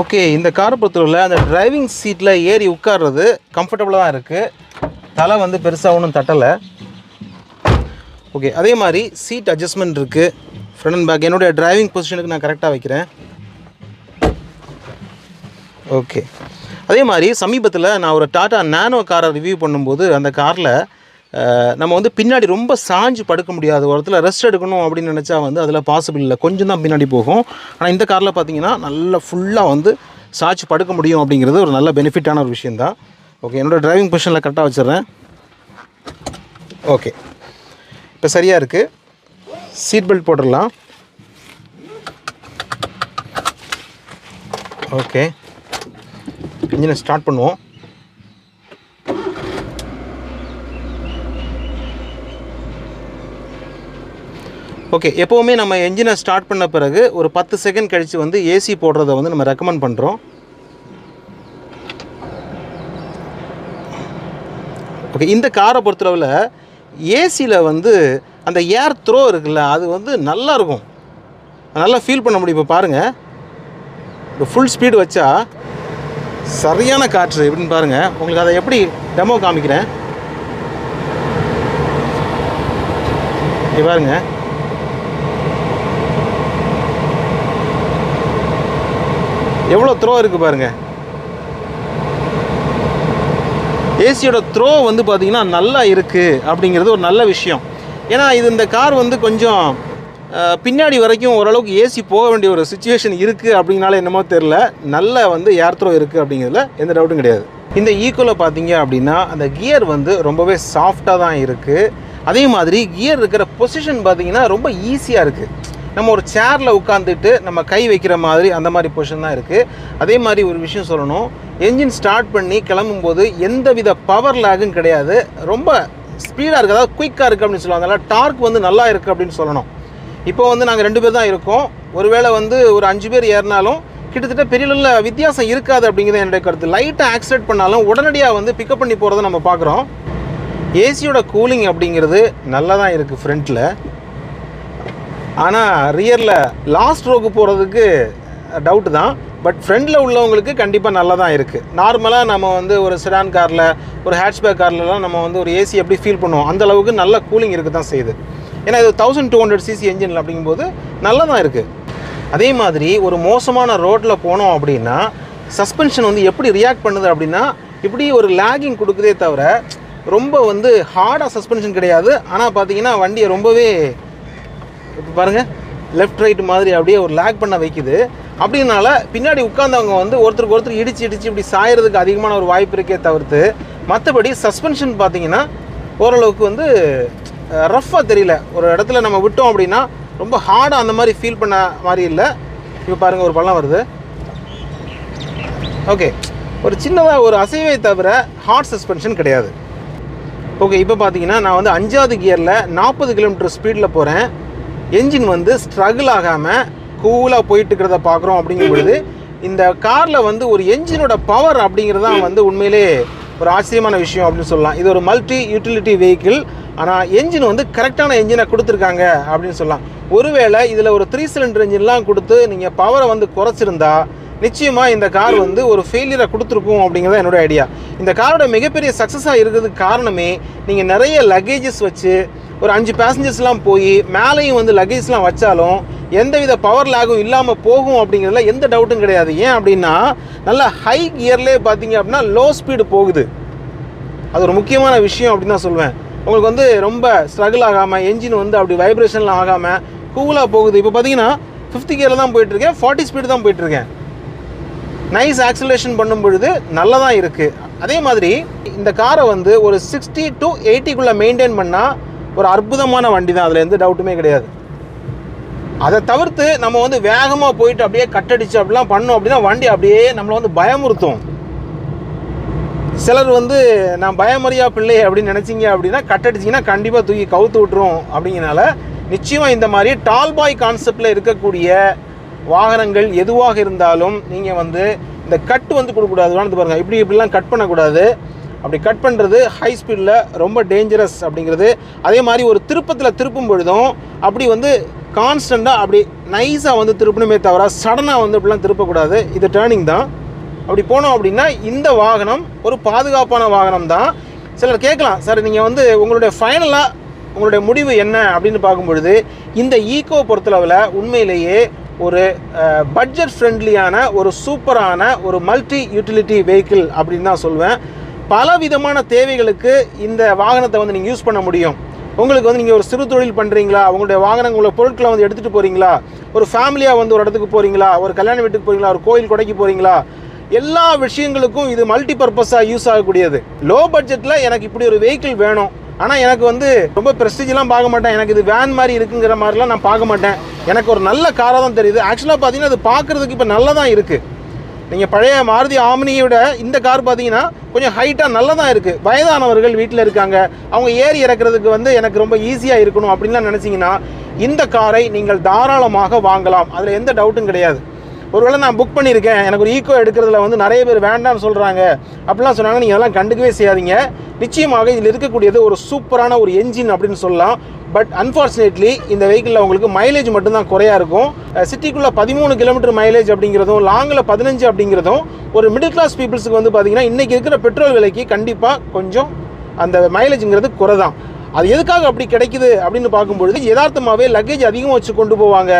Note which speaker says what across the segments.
Speaker 1: Okay இந்த காரை பொறுத்தவரையில் அந்த டிரைவிங் சீட்டில் ஏறி உட்கார்றது கம்ஃபர்டபுளாக தான் இருக்குது தலை வந்து பெருசாக ஒன்றும் தட்டலை. ஓகே அதே மாதிரி சீட் அட்ஜஸ்ட்மெண்ட் இருக்குது ஃப்ரண்ட் அண்ட் பேக் என்னுடைய டிரைவிங் பொசிஷனுக்கு நான் கரெக்டாக வைக்கிறேன். ஓகே. அதே மாதிரி சமீபத்தில் நான் ஒரு டாட்டா நானோ காரை ரிவ்யூ பண்ணும்போது அந்த காரில் நம்ம வந்து பின்னாடி ரொம்ப சாஞ்சு படுக்க முடியாத ஒரு இடத்துல ரெஸ்ட் எடுக்கணும் அப்படின்னு நினச்சா வந்து அதில் பாசிபிள் இல்லை. கொஞ்சம் தான் பின்னாடி போகும். ஆனால் இந்த காரில் பார்த்தீங்கன்னா நல்லா ஃபுல்லாக வந்து சாய்ச்சி படுக்க முடியும் அப்படிங்கிறது ஒரு நல்ல பெனிஃபிட்டான ஒரு விஷயந்தான் ஓகே என்னோடய டிரைவிங் பொசிஷனில் கரெக்டாக வச்சிடுறேன். ஓகே இப்போ சரியாக இருக்குது சீட் பெல்ட் போட்டுடலாம். ஓகே இன்ஜினை ஸ்டார்ட் பண்ணுவோம். ஓகே எப்போவுமே நம்ம என்ஜினை ஸ்டார்ட் பண்ண பிறகு ஒரு பத்து செகண்ட் கழித்து வந்து ஏசி போடுறத வந்து நம்ம ரெக்கமெண்ட் பண்ணுறோம் ஓகே இந்த காரை பொறுத்தளவில் ஏசியில் வந்து அந்த ஏர் த்ரோ இருக்குல்ல அது வந்து நல்லா இருக்கும். நல்லா ஃபீல் பண்ண முடியும் இப்போ பாருங்கள் இப்போ ஃபுல் ஸ்பீடு வச்சா சரியான காற்று எப்படின்னு பாருங்கள் உங்களுக்கு அதை எப்படி டெமோ காமிக்கிறேன். பாருங்கள் எவ்வளோ த்ரோ இருக்குது பாருங்க. ஏசியோட த்ரோ வந்து பார்த்தீங்கன்னா நல்லா இருக்குது அப்படிங்கிறது ஒரு நல்ல விஷயம். ஏன்னா இது இந்த கார் வந்து கொஞ்சம் பின்னாடி வரைக்கும் ஓரளவுக்கு ஏசி போக வேண்டிய ஒரு சுச்சுவேஷன் இருக்குது அப்படின்னால என்னமோ தெரில நல்லா வந்து ஏர் த்ரோ இருக்குது அப்படிங்கிறதுல எந்த டவுட்டும் கிடையாது. இந்த ஈக்குவலை பார்த்தீங்க அப்படின்னா அந்த கியர் வந்து ரொம்பவே சாஃப்டாக தான் இருக்குது அதே மாதிரி கியர் இருக்கிற பொசிஷன் பார்த்தீங்கன்னா ரொம்ப ஈஸியாக இருக்குது நம்ம ஒரு சேரில் உட்காந்துட்டு நம்ம கை வைக்கிற மாதிரி அந்த மாதிரி பொசிஷன் தான் இருக்குது அதே மாதிரி ஒரு விஷயம் சொல்லணும். என்ஜின் ஸ்டார்ட் பண்ணி கிளம்பும்போது எந்தவித பவர் லேகும் கிடையாது. ரொம்ப ஸ்பீடாக இருக்குது அதாவது குயிக்காக இருக்குது அப்படின்னு சொல்லுவாங்க அதனால் டார்க் வந்து நல்லா இருக்குது அப்படின்னு சொல்லணும். இப்போ வந்து நாங்கள் ரெண்டு பேர் தான் இருக்கோம். ஒருவேளை வந்து ஒரு அஞ்சு பேர் ஏறினாலும் கிட்டத்தட்ட பெரிய அளவில் வித்தியாசம் இருக்காது அப்படிங்கிறது என்னுடைய கருத்து. லைட்டாக ஆக்சிலேட் பண்ணாலும் உடனடியாக வந்து பிக்கப் பண்ணி போகிறத நம்ம பார்க்குறோம். ஏசியோட கூலிங் அப்படிங்கிறது நல்லா தான் இருக்குது ஃப்ரண்ட்டில் ஆனால் ரியரில் லாஸ்ட் ரோக்கு போகிறதுக்கு டவுட்டு தான். பட் ஃப்ரண்டில் உள்ளவங்களுக்கு கண்டிப்பாக நல்லா தான் இருக்குது நார்மலாக நம்ம வந்து ஒரு சிடான் காரில் ஒரு ஹேட்ச்பேக் கார்லலாம் நம்ம வந்து ஒரு ஏசி எப்படி ஃபீல் பண்ணுவோம் அந்த அளவுக்கு நல்ல கூலிங் இருக்க தான் செய்யுது. ஏன்னா இது thousand two hundred CC engine அப்படிங்கும்போது நல்லா தான் இருக்குது அதே மாதிரி ஒரு மோசமான ரோட்டில் போனோம் அப்படின்னா சஸ்பென்ஷன் வந்து எப்படி ரியாக்ட் பண்ணுது அப்படின்னா இப்படி ஒரு லேகிங் கொடுக்குதே தவிர ரொம்ப வந்து ஹார்டாக சஸ்பென்ஷன் கிடையாது. ஆனால் பார்த்தீங்கன்னா வண்டியை ரொம்பவே இப்போ பாருங்கள் லெஃப்ட் ரைட் மாதிரி அப்படியே ஒரு லேக் பண்ண வைக்குது. அப்படின்னால பின்னாடி உட்காந்தவங்க வந்து ஒருத்தருக்கு ஒருத்தர் இடிச்சு இடிச்சு இப்படி சாயறதுக்கு அதிகமான ஒரு வாய்ப்பு இருக்கே தவிர்த்து மற்றபடி சஸ்பென்ஷன் பார்த்தீங்கன்னா ஓரளவுக்கு வந்து ரஃப்பாக தெரியல. ஒரு இடத்துல நம்ம விட்டோம் அப்படின்னா ரொம்ப ஹார்டாக அந்த மாதிரி ஃபீல் பண்ண மாதிரி இல்லை. இப்போ பாருங்கள் ஒரு பள்ளம் வருது. ஓகே ஒரு சின்னதாக ஒரு அசைவை தவிர ஹார்ட் சஸ்பென்ஷன் கிடையாது. ஓகே இப்போ பார்த்தீங்கன்னா நான் வந்து அஞ்சாவது கியரில் நாற்பது கிலோமீட்டர் ஸ்பீடில் போகிறேன் என்ஜின் வந்து ஸ்ட்ரகிள் ஆகாமல் கூலாக போயிட்டு இருக்கிறத பார்க்குறோம் அப்படிங்கும் பொழுது இந்த காரில் வந்து ஒரு என்ஜினோட பவர் அப்படிங்கிறது தான் வந்து உண்மையிலே ஒரு ஆச்சரியமான விஷயம் அப்படின்னு சொல்லலாம். இது ஒரு மல்டி யூட்டிலிட்டி வெஹிக்கிள் ஆனால் என்ஜின் வந்து கரெக்டான என்ஜினை கொடுத்துருக்காங்க அப்படின்னு சொல்லலாம். ஒருவேளை இதில் ஒரு த்ரீ சிலிண்டர் என்ஜின்லாம் கொடுத்து நீங்கள் பவரை வந்து குறைச்சிருந்தா நிச்சயமாக இந்த கார் வந்து ஒரு ஃபெயிலியரை கொடுத்துருக்கும் அப்படிங்கிறது என்னோட ஐடியா இந்த காரோட மிகப்பெரிய சக்ஸஸாக இருக்கிறதுக்கு காரணமே நீங்கள் நிறைய லக்கேஜஸ் வச்சு ஒரு அஞ்சு பேசஞ்சர்ஸ்லாம் போய் மேலேயும் வந்து லக்கேஜ்லாம் வச்சாலும் எந்தவித பவர் லேகும் இல்லாமல் போகும் அப்படிங்கிறதுல எந்த டவுட்டும் கிடையாது. ஏன் அப்படின்னா நல்லா ஹை கியர்லேயே பார்த்தீங்க அப்படின்னா லோ ஸ்பீடு போகுது. அது ஒரு முக்கியமான விஷயம் அப்படின்னு தான் சொல்லுவேன் உங்களுக்கு வந்து ரொம்ப ஸ்ட்ரகிள் ஆகாமல் என்ஜின் வந்து அப்படி வைப்ரேஷன்லாம் ஆகாமல் கூலாக போகுது. இப்போ பார்த்தீங்கன்னா ஃபிஃப்த் கியரில் தான் போயிட்டுருக்கேன் ஃபார்ட்டி ஸ்பீடு தான் போயிட்டுருக்கேன். நைஸ் ஆக்சலேஷன் பண்ணும் பொழுது நல்லா தான் இருக்குது அதே மாதிரி இந்த காரை வந்து ஒரு சிக்ஸ்டி டு எயிட்டிக்குள்ளே மெயின்டைன் பண்ணால் ஒரு அற்புதமான வண்டி தான் அதில் எந்த டவுட்டுமே கிடையாது. அதை தவிர்த்து நம்ம வந்து வேகமாக போயிட்டு அப்படியே கட்டடிச்சு அப்படிலாம் பண்ணோம் அப்படின்னா வண்டி அப்படியே நம்மளை வந்து பயமுறுத்தும். சிலர் வந்து நான் பயமறியா பிள்ளை அப்படின்னு நினச்சிங்க அப்படின்னா கட்டடிச்சிங்கன்னா கண்டிப்பாக தூக்கி கவுத்து விட்டுரும் அப்படிங்கிறனால நிச்சயமாக இந்த மாதிரி டால் பாய் கான்செப்டில் இருக்கக்கூடிய வாகனங்கள் எதுவாக இருந்தாலும் நீங்கள் வந்து இந்த கட் வந்து கொடுக்கக்கூடாது. வேணது பாருங்கள் இப்படி இப்படிலாம் கட் பண்ணக்கூடாது. அப்படி கட் பண்ணுறது ஹை ஸ்பீடில் ரொம்ப டேஞ்சரஸ் அப்படிங்கிறது. அதே மாதிரி ஒரு திருப்பத்தில் திருப்பும் பொழுதும் அப்படி வந்து கான்ஸ்டண்ட்டாக அப்படி நைஸாக வந்து திருப்பணுமே தவிர சடனாக வந்து இப்படிலாம் திருப்பக்கூடாது. இது டேர்னிங் தான். அப்படி போனோம் அப்படின்னா இந்த வாகனம் ஒரு பாதுகாப்பான வாகனம் தான். சிலர் கேட்கலாம் சார் நீங்கள் வந்து உங்களுடைய ஃபைனலாக உங்களுடைய முடிவு என்ன? அப்படின்னு பார்க்கும்பொழுது இந்த ஈகோ பொறுத்தளவில் உண்மையிலேயே ஒரு பட்ஜெட் ஃப்ரெண்ட்லியான ஒரு சூப்பரான ஒரு மல்டி யூட்டிலிட்டி வெஹிக்கிள் அப்படின்னு தான் சொல்வேன். பல விதமான தேவைகளுக்கு இந்த வாகனத்தை வந்து நீங்கள் யூஸ் பண்ண முடியும். உங்களுக்கு வந்து நீங்கள் ஒரு சிறு தொழில் பண்ணுறீங்களா உங்களுடைய வாகனங்களோட பொருட்களை வந்து எடுத்துகிட்டு போகிறீங்களா ஒரு ஃபேமிலியாக வந்து ஒரு இடத்துக்கு போகிறீங்களா ஒரு கல்யாண வீட்டுக்கு போகிறீங்களா ஒரு கோயில் கொடைக்கு போகிறீங்களா எல்லா விஷயங்களுக்கும் இது மல்டி பர்பஸாக யூஸ் ஆகக்கூடியது லோ பட்ஜெட்டில் எனக்கு இப்படி ஒரு வெஹிக்கிள் வேணும். ஆனால் எனக்கு வந்து ரொம்ப ப்ரெஸ்டீஜ்லாம் பார்க்க மாட்டேன். எனக்கு இது வேன் மாதிரி இருக்குங்கிற மாதிரிலாம் நான் பார்க்க மாட்டேன். எனக்கு ஒரு நல்ல காராக தான் தெரியுது. ஆக்சுவலாக பார்த்தீங்கன்னா அது பார்க்குறதுக்கு இப்போ நல்லா தான் இருக்குது நீங்கள் பழைய மாருதி ஆம்னியை விட இந்த கார் பார்த்தீங்கன்னா கொஞ்சம் ஹைட்டாக நல்லா தான் இருக்குது வயதானவர்கள் வீட்டில் இருக்காங்க. அவங்க ஏறி இறக்குறதுக்கு வந்து எனக்கு ரொம்ப ஈஸியாக இருக்கணும் அப்படின்லாம் நினச்சிங்கன்னா இந்த காரை நீங்கள் தாராளமாக வாங்கலாம். அதில் எந்த டவுட்டும் கிடையாது. ஒருவேளை நான் புக் பண்ணியிருக்கேன். எனக்கு ஒரு ஈக்கோ எடுக்கிறதுல வந்து நிறைய பேர் வேண்டாம்னு சொல்கிறாங்க அப்படிலாம் சொன்னாங்க. நீங்கள் அதெல்லாம் கண்டுக்கவே செய்யாதீங்க. நிச்சயமாக இதில் இருக்கக்கூடியது ஒரு சூப்பரான ஒரு என்ஜின் அப்படின்னு சொல்லலாம். பட் அன்ஃபார்ச்சுனேட்லி இந்த வெஹிக்கிளில் உங்களுக்கு மைலேஜ் மட்டும்தான் குறையா இருக்கும். சிட்டிக்குள்ளே பதிமூணு கிலோமீட்டர் மைலேஜ் அப்படிங்கிறதும் லாங்கில் பதினஞ்சு அப்படிங்கிறதும் ஒரு மிடில் கிளாஸ் பீப்புள்ஸுக்கு வந்து பார்த்தீங்கன்னா இன்றைக்கி இருக்கிற பெட்ரோல் விலைக்கு கண்டிப்பாக கொஞ்சம் அந்த மைலேஜுங்கிறது குறை தான் அது எதுக்காக அப்படி கிடைக்குது அப்படின்னு பார்க்கும்பொழுது யதார்த்தமாகவே லக்கேஜ் அதிகமாக வச்சு கொண்டு போவாங்க.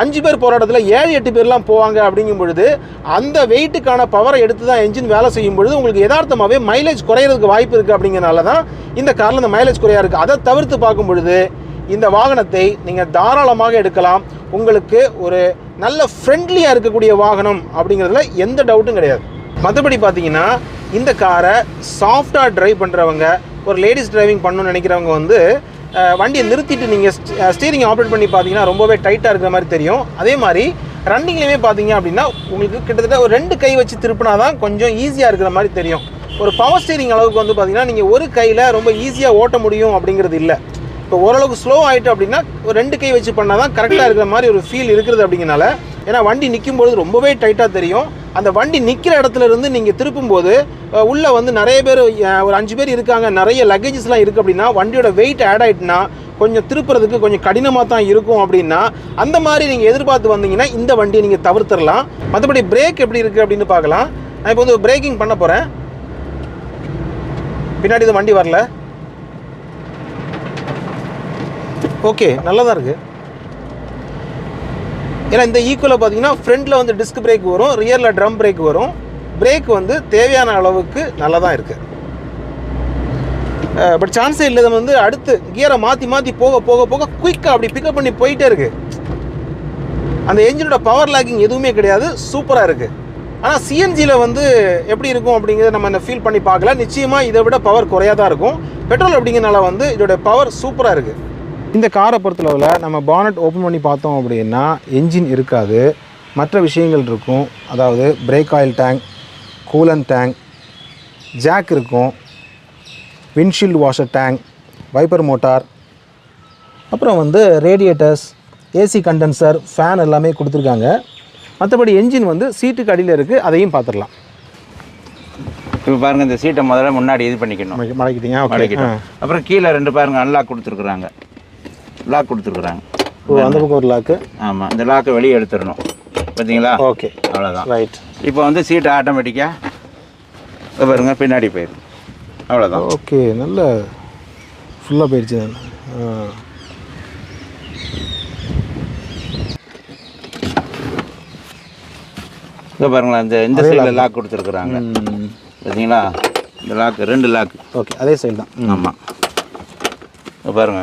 Speaker 1: அஞ்சு பேர் போராட்டத்தில் ஏழு எட்டு பேர்லாம் போவாங்க அப்படிங்கும் பொழுது அந்த வெயிட்டுக்கான பவரை எடுத்து தான் என்ஜின் வேலை செய்யும் பொழுது உங்களுக்கு யதார்த்தமாகவே மைலேஜ் குறையிறதுக்கு வாய்ப்பு இருக்குது அப்படிங்கிறனால தான் இந்த காரில் இந்த மைலேஜ் குறையாக இருக்குது அதை தவிர்த்து பார்க்கும் பொழுது இந்த வாகனத்தை நீங்கள் தாராளமாக எடுக்கலாம். உங்களுக்கு ஒரு நல்ல ஃப்ரெண்ட்லியாக இருக்கக்கூடிய வாகனம் அப்படிங்கிறதுல எந்த டவுட்டும் கிடையாது. மற்றபடி பார்த்தீங்கன்னா இந்த காரை சாஃப்டாக டிரைவ் பண்ணுறவங்க ஒரு லேடிஸ் டிரைவிங் பண்ணணும்னு நினைக்கிறவங்க வந்து வண்டியை நிறுத்திட்டு நீங்கள் ஸ்டீரிங் ஆப்ரேட் பண்ணி பார்த்தீங்கன்னா ரொம்பவே டைட்டாக இருக்கிற மாதிரி தெரியும். அதே மாதிரி ரன்னிங்லேயுமே பார்த்தீங்க அப்படின்னா உங்களுக்கு கிட்டத்தட்ட ஒரு ரெண்டு கை வச்சு திருப்பினா தான் கொஞ்சம் ஈஸியாக இருக்கிற மாதிரி தெரியும். ஒரு பவர் ஸ்டீரிங் அளவுக்கு வந்து பார்த்தீங்கன்னா நீங்கள் ஒரு கையில் ரொம்ப ஈஸியாக ஓட்ட முடியும் அப்படிங்கிறது இல்லை. இப்போ ஓரளவுக்கு ஸ்லோ ஆகிட்டு அப்படின்னா ஒரு ரெண்டு கை வச்சு பண்ணால் தான் கரெக்டாக இருக்கிற மாதிரி ஒரு ஃபீல் இருக்கிறது அப்படிங்கிறனால ஏன்னா வண்டி நிற்கும்பொழுது ரொம்பவே டைட்டாக தெரியும். அந்த வண்டி நிற்கிற இடத்துல இருந்து நீங்கள் திருப்பும்போது உள்ளே வந்து நிறைய பேர் ஒரு அஞ்சு பேர் இருக்காங்க நிறைய லக்கேஜஸ்லாம் இருக்குது அப்படின்னா வண்டியோட வெயிட் ஆட் ஆகிட்டுனா கொஞ்சம் திருப்புறதுக்கு கொஞ்சம் கடினமாக தான் இருக்கும் அப்படின்னா அந்த மாதிரி நீங்கள் எதிர்பார்த்து வந்தீங்கன்னா இந்த வண்டியை நீங்கள் தவிர்த்துடலாம். மற்றபடி பிரேக் எப்படி இருக்குது அப்படின்னு பார்க்கலாம். நான் இப்போ வந்து பிரேக்கிங் பண்ண போகிறேன் பின்னாடி இது வண்டி வரல. ஓகே நல்லா தான் இருக்குது ஏன்னா இந்த ஈக்குவலில் பார்த்தீங்கன்னா ஃப்ரண்டில் வந்து டிஸ்க் பிரேக் வரும் ரியரில் ட்ரம் பிரேக் வரும். பிரேக் வந்து தேவையான அளவுக்கு நல்லா தான் இருக்குது பட் சான்ஸே இல்லை இது வந்து அடுத்து கியரை மாற்றி மாற்றி போக போக போக குயிக்காக அப்படி பிக்கப் பண்ணி போயிட்டே இருக்குது அந்த என்ஜினோட பவர் லேக்கிங் எதுவுமே கிடையாது சூப்பராக இருக்குது ஆனால் சிஎன்ஜியில் வந்து எப்படி இருக்கும் அப்படிங்கிறத நம்ம என்ன ஃபீல் பண்ணி பார்க்கல நிச்சயமாக இதை விட பவர் குறையாக தான் இருக்கும். பெட்ரோல் அப்படிங்கிறனால வந்து இதோட பவர் சூப்பராக இருக்குது இந்த காரை பொறுத்தளவில் நம்ம பானட் ஓப்பன் பண்ணி பார்த்தோம் அப்படின்னா என்ஜின் இருக்காது. மற்ற விஷயங்கள் இருக்கும். அதாவது brake oil tank coolant tank jack இருக்கும். Windshield washer tank wiper motor அப்புறம் வந்து ரேடியேட்டர்ஸ் ஏசி கண்டென்சர் ஃபேன் எல்லாமே கொடுத்துருக்காங்க. மற்றபடி என்ஜின் வந்து சீட்டுக்கு அடியில் இருக்குது அதையும் பார்த்துடலாம்.
Speaker 2: இப்போ பாருங்க இந்த சீட்டை முதல்ல முன்னாடி இது பண்ணிக்கணும்.
Speaker 1: மடக்கிட்டீங்க?
Speaker 2: அப்புறம் கீழே ரெண்டு பாருங்க அன்லாக் கொடுத்துருக்குறாங்க. லாக் கொடுத்துருக்குறாங்க.
Speaker 1: ஓ அந்த பக்கம் ஒரு லாக்கு
Speaker 2: ஆமாம் இந்த லாக்கை வெளியே எடுத்துடணும். பார்த்தீங்களா
Speaker 1: ஓகே.
Speaker 2: அவ்வளோதான்
Speaker 1: ரைட்
Speaker 2: இப்போ வந்து சீட்டு ஆட்டோமேட்டிக்காக பாருங்க பின்னாடி போயிடும் அவ்வளோதான்
Speaker 1: ஓகே நல்ல ஃபுல்லாக போயிடுச்சு ஆ.
Speaker 2: இங்கே பாருங்களேன் இந்த இந்த சைடில் லாக் கொடுத்துருக்குறாங்க. பார்த்தீங்களா இந்த லாக் ரெண்டு லாக்
Speaker 1: ஓகே அதே சைடு தான்.
Speaker 2: ஆமாம் இங்க பாருங்க.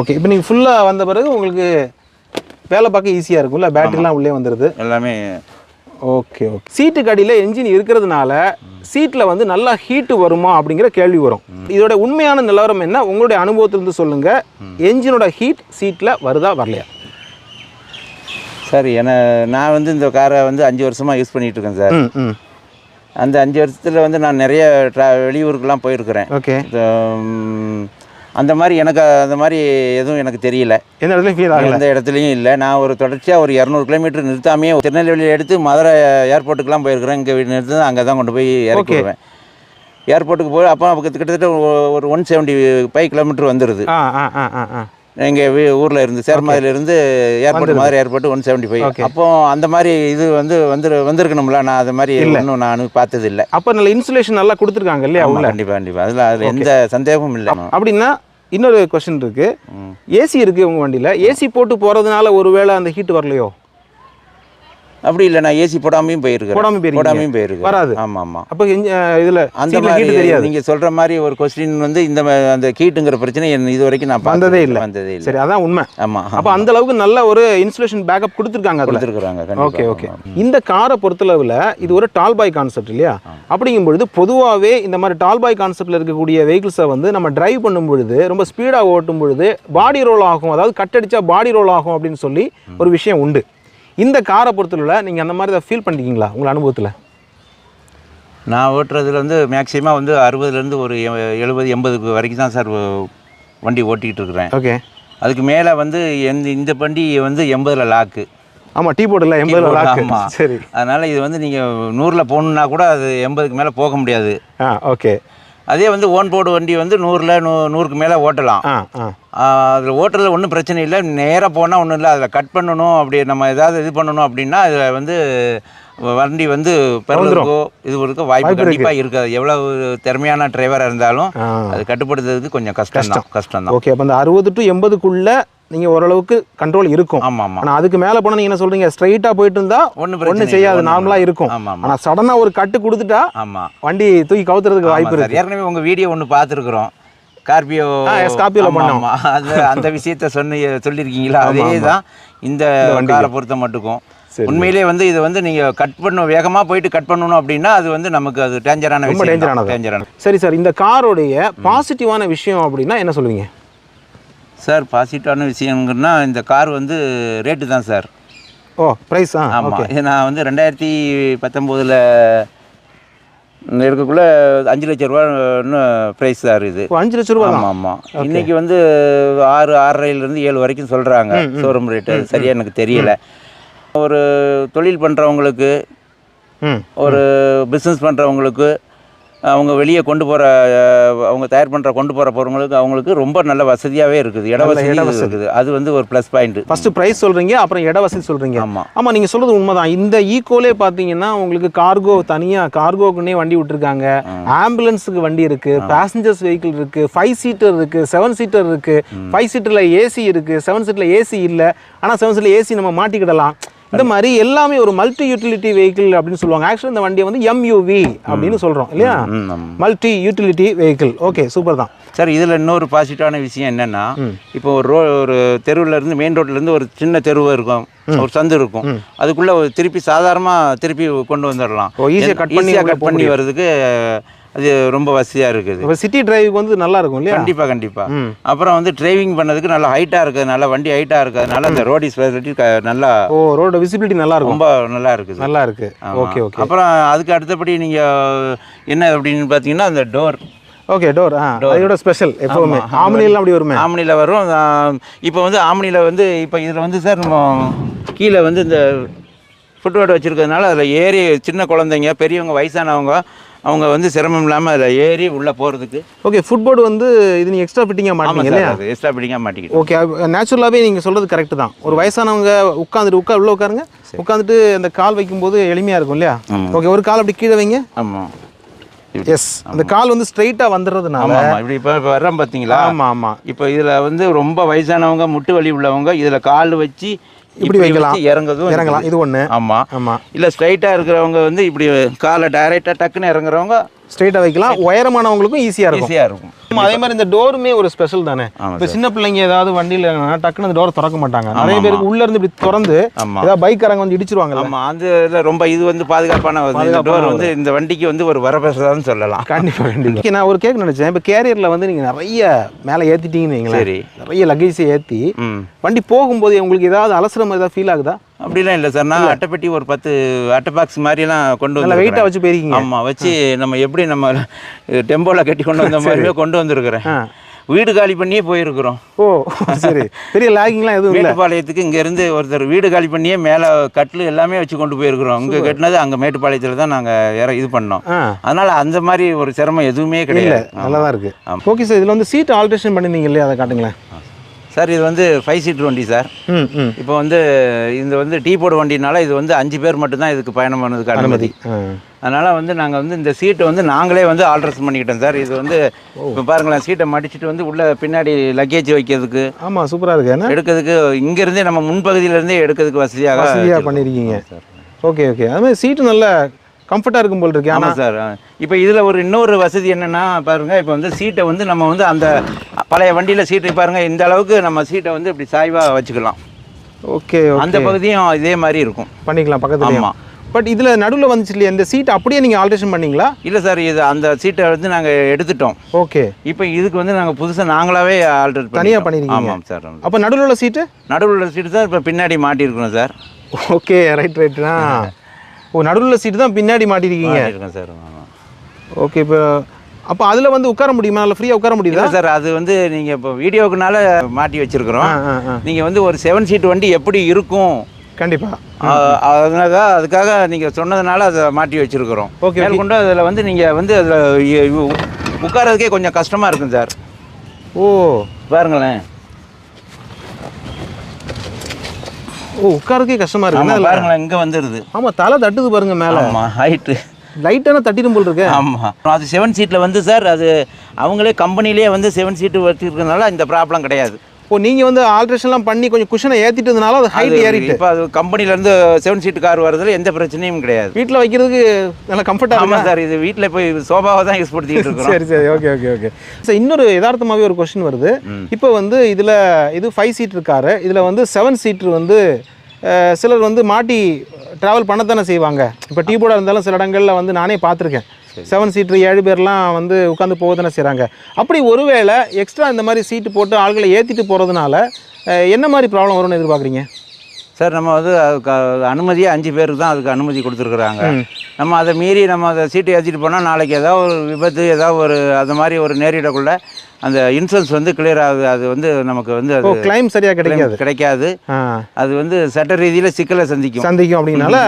Speaker 1: ஓகே இப்போ நீங்கள் ஃபுல்லாக வந்த பிறகு உங்களுக்கு வேலை பார்க்க ஈஸியாக இருக்கும்ல? பேட்டரிலாம் உள்ளே வந்துடுது
Speaker 2: எல்லாமே
Speaker 1: ஓகே ஓகே சீட்டுக்கு அடியில் என்ஜின் இருக்கிறதுனால சீட்டில் வந்து நல்லா ஹீட்டு வருமா அப்படிங்கிற கேள்வி வரும். இதோட உண்மையான நிலவரம் என்ன? உங்களுடைய அனுபவத்திலிருந்து சொல்லுங்கள் என்ஜினோட ஹீட் சீட்டில் வருதா வரலையா?
Speaker 2: சார் என்ன நான் வந்து இந்த காரை வந்து அஞ்சு வருஷமாக யூஸ் பண்ணிகிட்டு இருக்கேன் சார். அந்த அஞ்சு வருஷத்தில் வந்து நான் நிறைய ட்ரா வெளியூருக்கெல்லாம் போயிருக்கிறேன்.
Speaker 1: ஓகே
Speaker 2: அந்த மாதிரி எனக்கு அந்த மாதிரி எதுவும் எனக்கு தெரியல.
Speaker 1: எந்த இடத்துலையும் ஃபீல் ஆகலை?
Speaker 2: எந்த இடத்துலையும் இல்லை. நான் ஒரு தொடர்ச்சியாக ஒரு இரநூறு கிலோமீட்டர் நிறுத்தாமே திருநெல்வேலியில் எடுத்து மதுரை ஏர்போர்ட்டுக்கெலாம் போயிருக்கிறேன். இங்கே நிறுத்தி அங்கே தான் கொண்டு போய் இறக்கி விடுவேன். ஏர்போர்ட்டுக்கு போய் அப்போ கிட்டத்தட்ட ஒரு ஒன் செவன்ட்டி ஃபைவ் கிலோமீட்டர் வந்துடுது
Speaker 1: ஆ ஆ ஆ ஆ ஆ.
Speaker 2: எங்கள் ஊரில் இருந்து சேர்மாதில இருந்து ஏர்போர்ட் மாதிரி ஏர்போர்ட் ஒன் செவன்ட்டி ஃபைவ். அப்போ அந்த மாதிரி இது வந்து வந்து வந்திருக்கணும்ல. நான் அது மாதிரி இன்னும் நான் பார்த்தது இல்லை
Speaker 1: அப்போ நல்ல இன்சுலேஷன் நல்லா கொடுத்துருக்காங்க இல்லையா உள்ள
Speaker 2: கண்டிப்பாக கண்டிப்பாக அதில் அதில் எந்த சந்தேகமும் இல்லை.
Speaker 1: அப்படின்னா இன்னொரு கொஸ்டின் இருக்கு.
Speaker 2: ம்.
Speaker 1: ஏசி இருக்கு உங்க வண்டியில. ஏசி போட்டு போறதுனால ஒருவேளை அந்த ஹீட் வரலையோ?
Speaker 2: அப்படி இல்லை நான் ஏசி போடாமையும் போயிருக்கேன்
Speaker 1: போடாம போயிருக்கீங்க.
Speaker 2: போடாமையும் போயிருக்கேன்
Speaker 1: வராது.
Speaker 2: ஆமாம் ஆமாம்
Speaker 1: அப்போ இதுல
Speaker 2: அந்த மாதிரி
Speaker 1: தெரியாது.
Speaker 2: நீங்க சொல்ற மாதிரி ஒரு கொஸ்டின் வந்து இந்த அந்த கீட்டுங்கிற பிரச்சனை இது வரைக்கும் நான்
Speaker 1: வந்ததே இல்ல.
Speaker 2: வந்ததே இல்லை.
Speaker 1: சரி அதான் உண்மை.
Speaker 2: ஆமா
Speaker 1: அப்போ அந்த அளவுக்கு நல்ல ஒரு இன்சுலேஷன் பேக்கப் கொடுத்துருக்காங்க
Speaker 2: கொடுத்துருக்குறாங்க
Speaker 1: ஓகே ஓகே இந்த காரை பொறுத்தளவில் இது ஒரு டால்பாய் கான்செப்ட் இல்லையா? அப்படிங்கும் பொழுது பொதுவாகவே இந்த மாதிரி டால்பாய் கான்செப்டில் இருக்கக்கூடிய வெஹிக்கிள்ஸை வந்து நம்ம டிரைவ் பண்ணும் பொழுது ரொம்ப ஸ்பீடாக ஓட்டும் பொழுது பாடி ரோல் ஆகும். அதாவது கட்டடிச்சா பாடி ரோல் ஆகும் அப்படின்னு சொல்லி ஒரு விஷயம் உண்டு. இந்த காரை பொறுத்தளவில் நீங்கள் அந்த மாதிரி ஃபீல் பண்ணிருக்கீங்களா உங்கள் அனுபவத்தில்?
Speaker 2: நான் ஓட்டுறதுல வந்து மேக்ஸிமம் வந்து அறுபதுலேருந்து ஒரு எழுபது எண்பதுக்கு வரைக்கும் தான் சார் வண்டி ஓட்டிக்கிட்டு இருக்கிறேன்.
Speaker 1: ஓகே.
Speaker 2: அதுக்கு மேலே வந்து எந்த இந்த வண்டி வந்து எண்பதில் லாக்கு
Speaker 1: ஆமாம் டீ போர்டில் எண்பது லாக்கு
Speaker 2: ஆமா.
Speaker 1: சரி.
Speaker 2: அதனால் இது வந்து நீங்கள் நூறில் போகணுன்னா கூட அது எண்பதுக்கு மேலே போக முடியாது.
Speaker 1: ஆ ஓகே.
Speaker 2: அதே வந்து ஓன் போர்டு வண்டி வந்து நூறில் நூ நூறுக்கு மேலே ஓட்டலாம். அதில் ஓட்டுறதுல ஒன்றும் பிரச்சனை இல்லை. நேராக போனால் ஒன்றும் இல்லை. அதில் கட் பண்ணணும் அப்படி நம்ம ஏதாவது இது பண்ணணும் அப்படின்னா அதில் வந்து வண்டி வந்து பிறகுக்கோ இது இருக்க வாய்ப்பு கண்டிப்பாக இருக்காது. எவ்வளவு திறமையான டிரைவராக இருந்தாலும் அது கட்டுப்படுத்துறதுக்கு கொஞ்சம் கஷ்டம் தான் கஷ்டம். தான்
Speaker 1: ஓகே அப்போ அந்த அறுபது டு எண்பதுக்குள்ள நீங்கள் ஓரளவுக்கு கண்ட்ரோல் இருக்கும்.
Speaker 2: ஆமாம். ஆமாம்
Speaker 1: ஆனால் அதுக்கு மேலே போனால் நீங்கள் என்ன சொல்கிறீங்க ஸ்ட்ரைட்டாக போயிட்டு இருந்தா
Speaker 2: ஒன்றும்
Speaker 1: ஒன்றும் செய்யாது நார்மலாக இருக்கும்.
Speaker 2: ஆமாம்.
Speaker 1: ஆனால் சடனாக ஒரு கட்டு கொடுத்துட்டா
Speaker 2: ஆமாம்
Speaker 1: வண்டி தூக்கி கவுத்துறதுக்கு வாய்ப்பு இருக்கு.
Speaker 2: ஏற்கனவே உங்கள் வீடியோ ஒன்று பார்த்துருக்குறோம். ஸ்கார்பியோ
Speaker 1: Scorpio-ல பண்ணோம்.
Speaker 2: அந்த அந்த விஷயத்த சொன்னி சொல்லியிருக்கீங்களா அதே தான் இந்த காரை பொறுத்த மட்டுக்கும்.
Speaker 1: சரி.
Speaker 2: உண்மையிலே வந்து இது வந்து நீங்கள் கட் பண்ண வேகமாக போயிட்டு கட் பண்ணணும் அப்படின்னா அது வந்து நமக்கு அது டேஞ்சரான விஷயம் டேஞ்சரான
Speaker 1: சரி சார் இந்த காரோடைய பாசிட்டிவான விஷயம் அப்படின்னா என்ன சொல்லுவீங்க?
Speaker 2: சார் பாசிட்டிவான விஷயங்கன்னா இந்த கார் வந்து ரேட்டு தான் சார்.
Speaker 1: ஓ ப்ரைஸ்
Speaker 2: ஆமாம் இது நான் வந்து ரெண்டாயிரத்தி பத்தொம்போதில் இருக்கக்குள்ள அஞ்சு லட்ச ரூபான்னு ப்ரைஸ் சார் இது.
Speaker 1: அஞ்சு லட்ச ரூபா
Speaker 2: ஆமாம் ஆமாம் இன்னைக்கு வந்து ஆறு ஆறரைலேருந்து ஏழு வரைக்கும் சொல்கிறாங்க ஷோரூம் ரேட்டு சரியாக எனக்கு தெரியல. ஒரு தொழில் பண்ணுறவங்களுக்கு ஒரு பிஸ்னஸ் பண்ணுறவங்களுக்கு அவங்க வெளியே கொண்டு போகிற அவங்க தயார் பண்ணுற கொண்டு போகிற போகிறவங்களுக்கு அவங்களுக்கு ரொம்ப நல்ல வசதியாகவே இருக்குது. இட வசதி இருக்குது. அது வந்து ஒரு ப்ளஸ் பாயிண்ட்
Speaker 1: ஃபர்ஸ்ட் ப்ரைஸ் சொல்றீங்க அப்புறம் இட வசதி சொல்றீங்க.
Speaker 2: ஆமாம்
Speaker 1: ஆமா நீங்க சொல்றது உண்மைதான். இந்த ஈகோலே பாத்தீங்கன்னா உங்களுக்கு கார்கோ தனியா கார்கோக்குன்னே வண்டி விட்டுருக்காங்க. ஆம்புலன்ஸுக்கு வண்டி இருக்கு பேசஞ்சர்ஸ் வெஹிக்கிள் இருக்கு ஃபைவ் சீட்டர் இருக்கு செவன் சீட்டர் இருக்கு. ஃபைவ் சீட்டர்ல ஏசி இருக்கு செவன் சீட்டர்ல ஏசி இல்ல. ஆனா செவன் சீட்ல ஏசி நம்ம மாட்டிக்கிடலாம். இந்த மாதிரி எல்லாமே ஒரு மல்டி யூட்டிலிட்டி வெஹிக்கிள் அப்படின்னு சொல்லுவாங்க. ஆக்சுவலி இந்த வண்டியை வந்து எம்யூவி அப்படின்னு சொல்றோம் இல்லையா? Multi utility vehicle okay super தான்.
Speaker 2: சார் இதில் இன்னொரு பாசிட்டிவான விஷயம் என்னென்னா இப்போ ஒரு ரோ ஒரு தெருவில் இருந்து மெயின் ரோட்ல இருந்து ஒரு சின்ன தெருவு இருக்கும். ஒரு சந்து இருக்கும். அதுக்குள்ளே திருப்பி சாதாரணமாக திருப்பி கொண்டு வந்துடலாம்.
Speaker 1: ஆ cut பண்ணி
Speaker 2: ஈஸியாக கட் பண்ணி வர்றதுக்கு அது ரொம்ப வசதியாக இருக்குது.
Speaker 1: இப்போ சிட்டி டிரைவுக்கு வந்து நல்லா இருக்கும் இல்லையா?
Speaker 2: கண்டிப்பாக கண்டிப்பாக. அப்புறம் வந்து டிரைவிங் பண்ணதுக்கு நல்லா ஹைட்டாக இருக்கிறதுனால வண்டி ஹைட்டாக இருக்கிறதுனால அந்த ரோடி ஃபெசிலிட்டி நல்லா
Speaker 1: ஓ ரோட விசிபிலிட்டி நல்லா இருக்கும்.
Speaker 2: ரொம்ப நல்லா இருக்குது.
Speaker 1: நல்லா இருக்கு. ஓகே ஓகே
Speaker 2: அப்புறம் அதுக்கு அடுத்தபடி நீங்கள் என்ன அப்படின்னு பார்த்தீங்கன்னா அந்த டோர்
Speaker 1: ஓகே டோர் ஆ. அதோட ஸ்பெஷல் எப்பவுமே. ஆம்னிலாம் அப்படி வருமே?
Speaker 2: ஆம்னியில் வரும். இப்போ வந்து ஆம்னியில் வந்து இப்போ இதில் வந்து சார் நம்ம கீழே வந்து இந்த ஃபுட்வேர்டு வச்சுருக்கிறதுனால அதில் ஏறி சின்ன குழந்தைங்க பெரியவங்க வயசானவங்க அவங்க வந்து சிரமம் இல்லாமல் அதில் ஏறி உள்ளே போகிறதுக்கு
Speaker 1: ஓகே ஃபுட்போர்டு வந்து இது நீங்க எக்ஸ்ட்ரா ஃபிட்டிங்காக மாட்டீங்க இல்லையா?
Speaker 2: அது எக்ஸ்ட்ரா பிடிக்காம மாட்டிக்கிட்டு
Speaker 1: ஓகே நேச்சுரலாகவே நீங்கள் சொல்கிறது கரெக்ட் தான். ஒரு வயசானவங்க உட்காந்துட்டு உட்கா உள்ள உட்காருங்க. உட்காந்துட்டு அந்த கால் வைக்கும்போது எளிமையாக இருக்கும் இல்லையா. ஓகே ஒரு கால் அப்படி கீழே வைங்க.
Speaker 2: ஆமாம்
Speaker 1: எஸ் அந்த கால் வந்து ஸ்ட்ரைட்டாக வந்துடுறதுனால
Speaker 2: இப்படி இப்போ இப்போ வர்றோம் பார்த்தீங்களா
Speaker 1: ஆமாம் ஆமாம்
Speaker 2: இப்போ இதில் வந்து ரொம்ப வயசானவங்க முட்டு வலி உள்ளவங்க இதில் கால் வச்சு
Speaker 1: இப்படி வைக்கலாம்.
Speaker 2: இறங்குறதும்
Speaker 1: இறங்கலாம். இது ஒன்று
Speaker 2: ஆமாம்
Speaker 1: ஆமாம்
Speaker 2: இல்லை ஸ்ட்ரைட்டாக இருக்கிறவங்க வந்து இப்படி காலை டைரெக்டாக டக்குன்னு இறங்குறவங்க
Speaker 1: ஸ்ட்ரைட்டாக வைக்கலாம். உயரமானவங்களுக்கும் ஈஸியாக இருக்கும்.
Speaker 2: ஈஸியாக இருக்கும்.
Speaker 1: அதே மாதிரி இந்த டோருமே ஒரு ஸ்பெஷல் தானே? இப்போ சின்ன பிள்ளைங்க ஏதாவது வண்டியில் டக்குன்னு அந்த டோர் திறக்க மாட்டாங்க. நிறைய பேருக்கு உள்ள இருந்து இப்படி திறந்து ஏதாவது பைக்காரங்க வந்து இடிச்சிருவாங்கல்ல.
Speaker 2: ஆமாம் அந்த இதில் ரொம்ப இது வந்து பாதுகாப்பான டோர் வந்து இந்த வண்டிக்கு வந்து ஒரு வரப்பிரசாதம்னு சொல்லலாம்.
Speaker 1: கண்டிப்பா கண்டிப்பா. நான் ஒரு கேட்க நினைச்சேன். இப்போ கேரியர்ல வந்து நீங்க நிறைய மேலே ஏத்திட்டீங்கன்னு வைங்களேன். நிறைய லக்கேஜை ஏத்தி
Speaker 2: ம்.
Speaker 1: வண்டி போகும்போது உங்களுக்கு ஏதாவது அலசுற மாதிரி ஏதாவது ஃபீல் ஆகுதா?
Speaker 2: அப்படிலாம் இல்லை சார். நான் அட்டைப்பெட்டி ஒரு பத்து அட்டை பாக்ஸ் மாதிரிலாம் கொண்டு வந்து
Speaker 1: வெயிட்டா வச்சு போயிருக்கீங்க.
Speaker 2: ஆமாம் வச்சு நம்ம எப்படி நம்ம டெம்போவில் கட்டி கொண்டு வந்த மாதிரியே கொண்டு வந்திருக்கிறேன். வீடு காலி பண்ணியே போயிருக்கிறோம்.
Speaker 1: ஓ சரி. பெரிய லாகிங்லாம் எதுவும்
Speaker 2: மேட்டுப்பாளையத்துக்கு இங்கேருந்து ஒருத்தர் வீடு காலி பண்ணியே மேலே கட்டில் எல்லாமே வச்சு கொண்டு போயிருக்கிறோம். இங்கே கட்டினது அங்கே மேட்டுப்பாளையத்தில் தான் நாங்கள் இற இது பண்ணோம். அதனால் அந்த மாதிரி ஒரு சிரமம் எதுவுமே கிடையாது.
Speaker 1: நல்லா தான் இருக்கு.
Speaker 2: ஆமா.
Speaker 1: ஓகே சார் இதில் வந்து சீட் ஆல்ட்ரேஷன் பண்ணிருந்தீங்க இல்லையா? அதை காட்டுங்களேன்.
Speaker 2: சார் இது வந்து ஃபைவ் சீட்டர் வண்டி சார். இப்போ வந்து இந்த வந்து டீ போர்டு வண்டினால இது வந்து அஞ்சு பேர் மட்டும்தான் இதுக்கு பயணம் பண்ணதுக்கு அனுமதி அதனால் வந்து நாங்கள் வந்து இந்த சீட்டை வந்து நாங்களே வந்து ஆல்ட்ரேஷன் பண்ணிக்கிட்டோம் சார். இது வந்து இப்போ பாருங்களேன் சீட்டை மடிச்சிட்டு வந்து உள்ள பின்னாடி லக்கேஜ் வைக்கிறதுக்கு
Speaker 1: ஆமாம் சூப்பராக இருக்கு. என்ன?
Speaker 2: எடுக்கிறதுக்கு இங்கேருந்தே நம்ம முன்பகுதியிலேருந்தே எடுக்கிறதுக்கு வசதியாக
Speaker 1: வசதியாக. பண்ணியிருக்கீங்க ஓகே ஓகே. அது மாதிரி சீட்டு நல்ல கம்ஃபர்ட்டாக இருக்கும் போல் இருக்கு.
Speaker 2: ஆமாம் சார். இப்போ இதில் ஒரு இன்னொரு வசதி என்னென்னா பாருங்கள் இப்போ வந்து சீட்டை வந்து நம்ம வந்து அந்த பழைய வண்டியில் சீட்டு பாருங்கள் இந்த அளவுக்கு நம்ம சீட்டை வந்து இப்படி சாய்வாக வச்சுக்கலாம்.
Speaker 1: ஓகே
Speaker 2: அந்த பகுதியும் இதே மாதிரி இருக்கும்.
Speaker 1: பண்ணிக்கலாம் பக்கத்துல
Speaker 2: ஆமா.
Speaker 1: பட் இதில் நடுவில் வந்துச்சு இல்லையா? இந்த சீட் அப்படியே நீங்கள் ஆல்ட்ரேஷன் பண்ணீங்களா?
Speaker 2: இல்லை சார் இது அந்த சீட்டை வந்து நாங்கள் எடுத்துட்டோம்.
Speaker 1: ஓகே.
Speaker 2: இப்போ இதுக்கு வந்து நாங்கள் புதுசாக நாங்களாவே ஆல்டர்
Speaker 1: தனியா பண்ணிருக்கீங்க?
Speaker 2: ஆமாம் சார்
Speaker 1: அப்போ நடுவில் உள்ள சீட்டு?
Speaker 2: நடுவில் உள்ள சீட்டு தான் இப்போ பின்னாடி மாட்டியிருக்கோம் சார்.
Speaker 1: ஓகே ரைட் ரைட்னா ஓ நடுவில் சீட்டு தான் பின்னாடி மாட்டிருக்கீங்க.
Speaker 2: சார்
Speaker 1: ஓகே இப்போ அப்போ அதில் வந்து உட்கார முடியுமா? நல்லா ஃப்ரீயாக உட்கார முடியுதா?
Speaker 2: இல்லை சார் அது வந்து நீங்கள் இப்போ வீடியோக்குனால மாட்டி வச்சிருக்கிறோம். நீங்கள் வந்து ஒரு செவன் சீட் வண்டி எப்படி இருக்கும்?
Speaker 1: கண்டிப்பாக
Speaker 2: அதனால தான் அதுக்காக நீங்கள் சொன்னதுனால அதை மாட்டி வச்சிருக்கிறோம்.
Speaker 1: Okay,
Speaker 2: மேற்கொண்டு அதில் வந்து நீங்கள் வந்து அதில் உட்காரதுக்கே கொஞ்சம் கஷ்டமாக இருக்கும் சார்.
Speaker 1: ஓ.
Speaker 2: பாருங்களேன்.
Speaker 1: ஓ உட்காரக்கே கஷ்டமாக
Speaker 2: ஆமா,
Speaker 1: இருக்குண்ணா
Speaker 2: பாருங்களேன் இங்கே வந்துடுது
Speaker 1: ஆமாம் தலை தட்டுது பாருங்க மேலே.
Speaker 2: ஆமாம் ஹைட்டு
Speaker 1: லைட்டான தட்டிடும் போல் இருக்கு.
Speaker 2: ஆமாம் அது செவன் சீட்டில் வந்து சார் அது அவங்களே கம்பெனிலே வந்து செவன் சீட்டு வச்சுருக்கனால இந்த ப்ராப்ளம் கிடையாது.
Speaker 1: ஓ நீங்கள் வந்து ஆல்ட்ரேஷன்லாம் பண்ணி கொஞ்சம் குஷனை ஏற்றிட்டதுனால அது ஹைட் ஏறிட்டு.
Speaker 2: இப்போ அது கம்பெனிலேருந்து செவன் சீட்டு கார் வரதுல எந்த பிரச்சனையும் கிடையாது.
Speaker 1: வீட்டில் வைக்கிறதுக்கு நல்லா கம்ஃபர்ட்டாக இருக்கும்
Speaker 2: ஆமாம் சார் இது வீட்டில் போய் சோபாவை தான் யூஸ் படுத்திக்கிட்டு இருக்கிறோம்.
Speaker 1: சரி சரி ஓகே ஓகே ஓகே சார் இன்னொரு யதார்த்தமாகவே ஒரு கொஸ்டின் வருது. இப்போ வந்து இதில் இது ஃபைவ் சீட் காரு இதில் வந்து செவன் சீட்ரு வந்து சிலர் வந்து மாட்டி ட்ராவல் பண்ணத்தானே செய்வாங்க. இப்போ டீ போர்டாக இருந்தாலும் சில இடங்களில் வந்து நானே பார்த்துருக்கேன். செவன் சீட்ரு ஏழு பேர்லாம் வந்து உட்காந்து போக தானே செய்கிறாங்க அப்படி ஒருவேளை எக்ஸ்ட்ரா இந்த மாதிரி சீட்டு போட்டு ஆள்களை ஏற்றிட்டு போகிறதுனால என்ன மாதிரி ப்ராப்ளம் வரும்னு எதிர்பார்க்குறீங்க?
Speaker 2: சார் நம்ம வந்து அனுமதியே அஞ்சு பேருக்கு தான் அதுக்கு அனுமதி கொடுத்துருக்குறாங்க. நம்ம அதை மீறி நம்ம அதை சீட்டு ஏற்றிட்டு போனால் நாளைக்கு ஏதாவது ஒரு விபத்து ஏதாவது ஒரு அது மாதிரி ஒரு நேரிடக்குள்ள அந்த இன்சூரன்ஸ் வந்து கிளியர் ஆகுது. அது வந்து நமக்கு வந்து அது
Speaker 1: கிளைம் சரியாக கிடைக்காது.
Speaker 2: கிடைக்காது. அது வந்து சட்ட ரீதியில் சிக்கலை சந்திக்கும்.
Speaker 1: சந்திக்கும் அப்படின்னால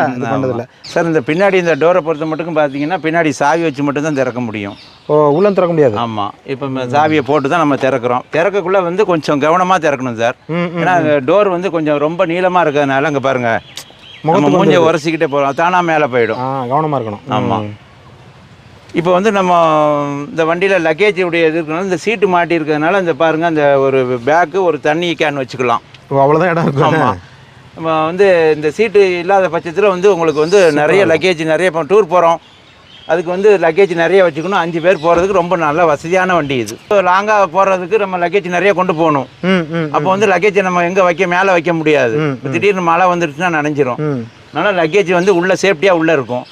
Speaker 2: சார் இந்த பின்னாடி இந்த டோரை பொறுத்த மட்டும் பார்த்தீங்கன்னா பின்னாடி சாவி வச்சு மட்டும் தான் திறக்க முடியும்.
Speaker 1: ஓ உள்ளம் திறக்க முடியாது?
Speaker 2: ஆமாம் இப்போ சாவியை போட்டு தான் நம்ம திறக்கிறோம். திறக்கக்குள்ளே வந்து கொஞ்சம் கவனமாக திறக்கணும் சார். ஏன்னா டோர் வந்து கொஞ்சம் ரொம்ப நீளமாக இருக்கிறதுனால அங்கே பாருங்க நம்ம
Speaker 1: முகத்துக்கு
Speaker 2: மூஞ்ச உரசிக்கிட்டே போகிறோம் தானா மேலே போயிடும்.
Speaker 1: கவனமாக இருக்கணும்.
Speaker 2: ஆமா. இப்போ வந்து நம்ம இந்த வண்டியில் லக்கேஜ் உடைய இது இருக்கனால இந்த சீட்டு மாட்டி இருக்கிறதுனால இந்த பாருங்க அந்த ஒரு பேக்கு ஒரு தண்ணி கேன் வச்சுக்கலாம்.
Speaker 1: அவ்வளோதான் இடம் இருக்கும்
Speaker 2: ஆமாம் நம்ம வந்து இந்த சீட்டு இல்லாத பட்சத்தில் வந்து உங்களுக்கு வந்து நிறைய லக்கேஜ் நிறைய இப்போ டூர் போகிறோம் அதுக்கு வந்து லக்கேஜ் நிறைய வச்சுக்கணும். அஞ்சு பேர் போகிறதுக்கு ரொம்ப நல்ல வசதியான வண்டி இது. லாங்காக போகிறதுக்கு நம்ம லக்கேஜ் நிறைய கொண்டு போகணும். அப்போ வந்து லக்கேஜை நம்ம எங்கே வைக்க மேலே வைக்க முடியாது. இப்ப திடீர்னு மழை வந்துருச்சுன்னா நனைஞ்சிரும். அதனால் லக்கேஜ் வந்து உள்ள சேஃப்டியாக உள்ளே இருக்கும்.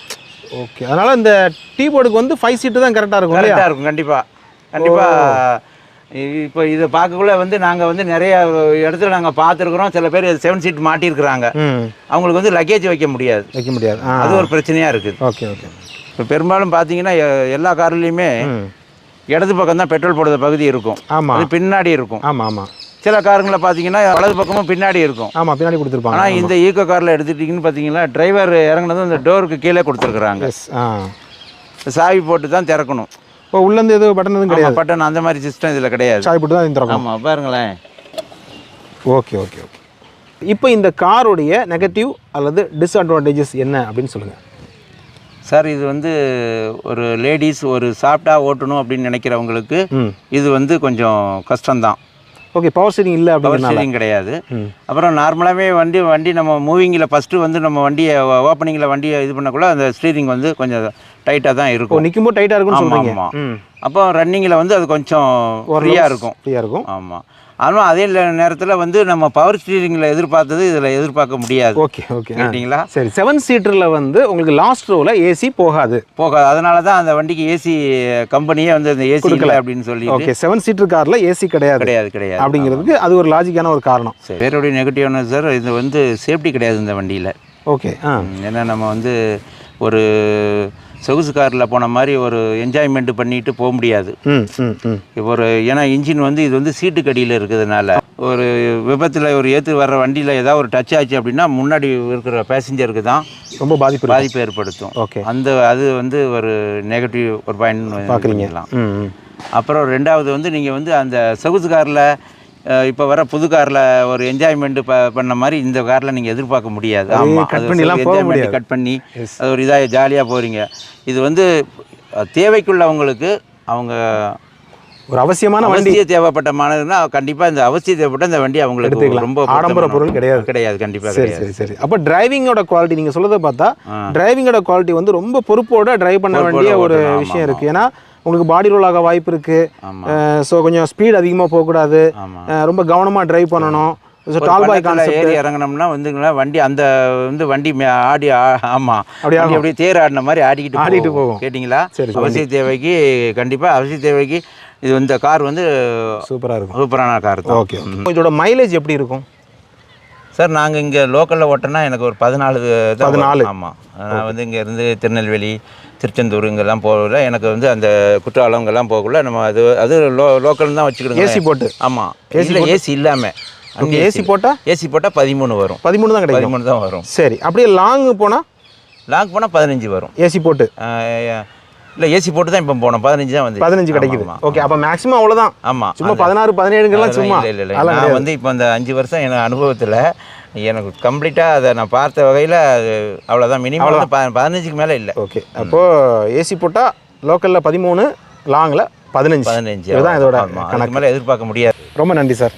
Speaker 1: ஓகே அதனால இந்த டீ போர்டுக்கு வந்து ஃபைவ் சீட்டு தான் கரெக்டாக இருக்கும்
Speaker 2: கரெக்டாக இருக்கும் கண்டிப்பாக கண்டிப்பாக இப்போ இதை பார்க்கக்குள்ள வந்து நாங்கள் வந்து நிறைய இடத்துல நாங்கள் பார்த்துருக்குறோம். சில பேர் செவன் சீட் மாட்டியிருக்கிறாங்க. அவங்களுக்கு வந்து லக்கேஜ் வைக்க முடியாது.
Speaker 1: வைக்க முடியாது.
Speaker 2: அது ஒரு பிரச்சனையாக இருக்குது
Speaker 1: ஓகே ஓகே
Speaker 2: இப்போ பெரும்பாலும் பார்த்தீங்கன்னா எல்லா கார்லேயுமே இடது பக்கம் தான் பெட்ரோல் போடுற பகுதி இருக்கும்.
Speaker 1: ஆமாம்
Speaker 2: அது பின்னாடி இருக்கும்.
Speaker 1: ஆமாம் ஆமாம்
Speaker 2: சில காருங்களை பார்த்தீங்கன்னா வலது பக்கமும் பின்னாடி இருக்கும்.
Speaker 1: ஆமாம் பின்னாடி கொடுத்துருப்பாங்க.
Speaker 2: ஆனால் இந்த ஈக்கோ காரில் எடுத்துட்டிங்கன்னு பார்த்தீங்கன்னா டிரைவர் இறங்குனதும் அந்த டோருக்கு கீழே கொடுத்துருக்குறாங்க. சாவி போட்டு தான் திறக்கணும்.
Speaker 1: இப்போ உள்ளேருந்து எதுவும் பட்டன் எதுவும் கிடையாது?
Speaker 2: பட்டன் அந்த மாதிரி சிஸ்டம் இதில் கிடையாது.
Speaker 1: சாய் போட்டு தான் இது திறக்கணும்.
Speaker 2: ஆமாம் பாருங்களேன்.
Speaker 1: Okay okay okay. இப்போ இந்த காருடைய நெகட்டிவ் அல்லது டிஸ்அட்வான்டேஜஸ் என்ன அப்படின்னு சொல்லுங்கள்
Speaker 2: சார் இது வந்து ஒரு லேடிஸ் ஒரு சாஃப்டாக ஓட்டணும் அப்படின்னு நினைக்கிறவங்களுக்கு இது வந்து கொஞ்சம் கஷ்டம்தான்.
Speaker 1: ஓகே பவர் ஸ்டீரிங் இல்லை
Speaker 2: பவர் ஸ்டீரிங் கிடையாது. அப்புறம் நார்மலாகவே வண்டி வண்டி நம்ம மூவிங்கில் ஃபஸ்ட்டு வந்து நம்ம வண்டியை ஓப்பனிங்கில் வண்டியை இது பண்ணக்குள்ள அந்த ஸ்டீரிங் வந்து கொஞ்சம் டைட்டாக தான் இருக்கும்.
Speaker 1: நிற்கும்போது டைட்டாக இருக்கும்னு
Speaker 2: ஆமாம் அப்போ ரன்னிங்கில் வந்து அது கொஞ்சம் ஃப்ரீயாக இருக்கும்.
Speaker 1: ஃப்ரீயாக இருக்கும்.
Speaker 2: ஆமாம் ஆனால் அதே நேரத்தில் வந்து நம்ம பவர் ஸ்டீரிங்கில் எதிர்பார்த்தது இதில் எதிர்பார்க்க முடியாது.
Speaker 1: Okay okay.
Speaker 2: கேட்டிங்களா?
Speaker 1: சரி செவன் சீட்டரில் வந்து உங்களுக்கு லாஸ்ட் ரோவில் ஏசி போகாது.
Speaker 2: போகாது. அதனால தான் அந்த வண்டிக்கு ஏசி கம்பெனியே வந்து அந்த ஏசி இல்லை அப்படின்னு சொல்லி
Speaker 1: ஓகே செவன் சீட்டர் காரில் ஏசி கிடையாது.
Speaker 2: கிடையாது கிடையாது.
Speaker 1: அப்படிங்கிறதுக்கு அது ஒரு லாஜிக்கான ஒரு காரணம்.
Speaker 2: சரி. வேறுடைய நெகட்டிவ் என்ன சார் இது வந்து சேஃப்டி கிடையாது இந்த வண்டியில்.
Speaker 1: ஓகே ஆ.
Speaker 2: ஏன்னா நம்ம வந்து ஒரு சொகுசு காரில் போன மாதிரி ஒரு என்ஜாய்மெண்ட் பண்ணிட்டு போக முடியாது. ஒரு ஏன்னா இன்ஜின் வந்து இது வந்து சீட்டு கடியில் இருக்கிறதுனால. ஒரு விபத்தில் ஒரு ஏற்று வர்ற வண்டியில் ஏதாவது ஒரு டச் ஆச்சு அப்படின்னா முன்னாடி இருக்கிற பேசஞ்சருக்கு தான்
Speaker 1: ரொம்ப பாதிப்பு.
Speaker 2: பாதிப்பு ஏற்படுத்தும்.
Speaker 1: ஓகே.
Speaker 2: அந்த அது வந்து ஒரு நெகட்டிவ் ஒரு பாயிண்ட்
Speaker 1: பார்க்குறீங்க.
Speaker 2: பார்க்கலாம்
Speaker 1: ம் ம்.
Speaker 2: அப்புறம் ரெண்டாவது வந்து நீங்கள் வந்து அந்த சொகுசு காரில் இப்போ வர புது காரில் ஒரு என்ஜாய்மெண்ட் ப பண்ண மாதிரி இந்த காரில் நீங்கள் எதிர்பார்க்க முடியாது. ஆமாம்
Speaker 1: முடியாது.
Speaker 2: கட் பண்ணி அது ஒரு இதாக ஜாலியாக போகிறீங்க இது வந்து தேவைக்குள்ளவங்களுக்கு அவங்க
Speaker 1: ஒரு அவசியமான வண்டி.
Speaker 2: அவசிய தேவைப்பட்ட மாணவர்னா கண்டிப்பாக இந்த அவசிய தேவைப்பட்ட இந்த வண்டி அவங்களுக்கு. ரொம்ப
Speaker 1: ஆடம்பர பொருள் கிடையாது.
Speaker 2: கிடையாது கண்டிப்பாக
Speaker 1: சரி சரி சரி. அப்போ டிரைவிங்கோட குவாலிட்டி நீங்கள் சொல்றதை பார்த்தா டிரைவிங்கோட குவாலிட்டி வந்து ரொம்ப பொறுப்போட டிரைவ் பண்ண வேண்டிய ஒரு விஷயம்
Speaker 2: ஆமா.
Speaker 1: இருக்கு. ஏன்னா உங்களுக்கு பாடி ரோல் ஆக வாய்ப்பு இருக்கு.
Speaker 2: ஆமாம்
Speaker 1: ஸோ கொஞ்சம் ஸ்பீட் அதிகமாக போகக்கூடாது.
Speaker 2: ஆமாம்
Speaker 1: ரொம்ப கவனமாக டிரைவ் பண்ணணும். ஸோ டால் பாய்
Speaker 2: ஏறி இறங்கணும்னா வந்துங்களா வண்டி அந்த வந்து வண்டி ஆடி ஆ- ஆமா.
Speaker 1: அப்படி
Speaker 2: அப்படியே தேர் ஆடின மாதிரி ஆடிக்கிட்டு
Speaker 1: ஆடிட்டு
Speaker 2: போகும். கேட்டிங்களா. அவசிய தேவைக்கு கண்டிப்பா அவசிய தேவைக்கு இது இந்த கார் வந்து
Speaker 1: சூப்பராக இருக்கும்.
Speaker 2: சூப்பரான கார் தான்.
Speaker 1: ஓகே இதோட மைலேஜ் எப்படி இருக்கும்?
Speaker 2: சார் நாங்கள் இங்கே லோக்கலில் ஓட்டினா எனக்கு ஒரு பதினாலு தான் வரும்.
Speaker 1: 14.
Speaker 2: ஆமா. நான் வந்து இங்க இருந்து திருநெல்வேலி திருச்செந்தூர் இங்கெல்லாம் போகல எனக்கு வந்து அந்த குற்றாலம் இங்கெல்லாம் போகல நம்ம அது அது லோ லோக்கல் தான் வச்சுக்கிடுங்க
Speaker 1: ஏசி போட்டு.
Speaker 2: ஆமாம் ஏசி ஏசி இல்லாமல்
Speaker 1: ஓகே ஏசி போட்டால்
Speaker 2: ஏசி போட்டால் பதிமூணு வரும்.
Speaker 1: பதிமூணு தான் கிடைக்கும்.
Speaker 2: பதிமூணு தான் வரும்.
Speaker 1: சரி அப்படியே லாங் போனால்
Speaker 2: லாங் போனால் பதினஞ்சு வரும்.
Speaker 1: ஏசி போட்டு.
Speaker 2: இல்லை ஏசி போட்டு தான் இப்போ போனோம். பதினஞ்சு தான் வந்து
Speaker 1: பதினஞ்சு கிடைக்குது. ஓகே அப்போ மேக்ஸிமம் அவ்வளோதான்
Speaker 2: ஆமாம்
Speaker 1: சும்மா பதினாறு பதினேழுங்கெல்லாம் சும்மா.
Speaker 2: இல்லை இல்லை நான் வந்து இப்போ அந்த அஞ்சு வருஷம் எனக்கு அனுபவத்தில் எனக்கு கம்ப்ளீட்டாக அதை நான் பார்த்த வகையில் அது அவ்வளோதான் மினிமம் பதினஞ்சுக்கு மேலே இல்லை.
Speaker 1: ஓகே அப்போ ஏசி போட்டால் லோக்கலில் பதிமூணு லாங்கில் பதினஞ்சு.
Speaker 2: பதினஞ்சு
Speaker 1: இதுதான் இதோட
Speaker 2: அதுக்கு மேலே எதிர்பார்க்க முடியாது.
Speaker 1: ரொம்ப நன்றி சார்.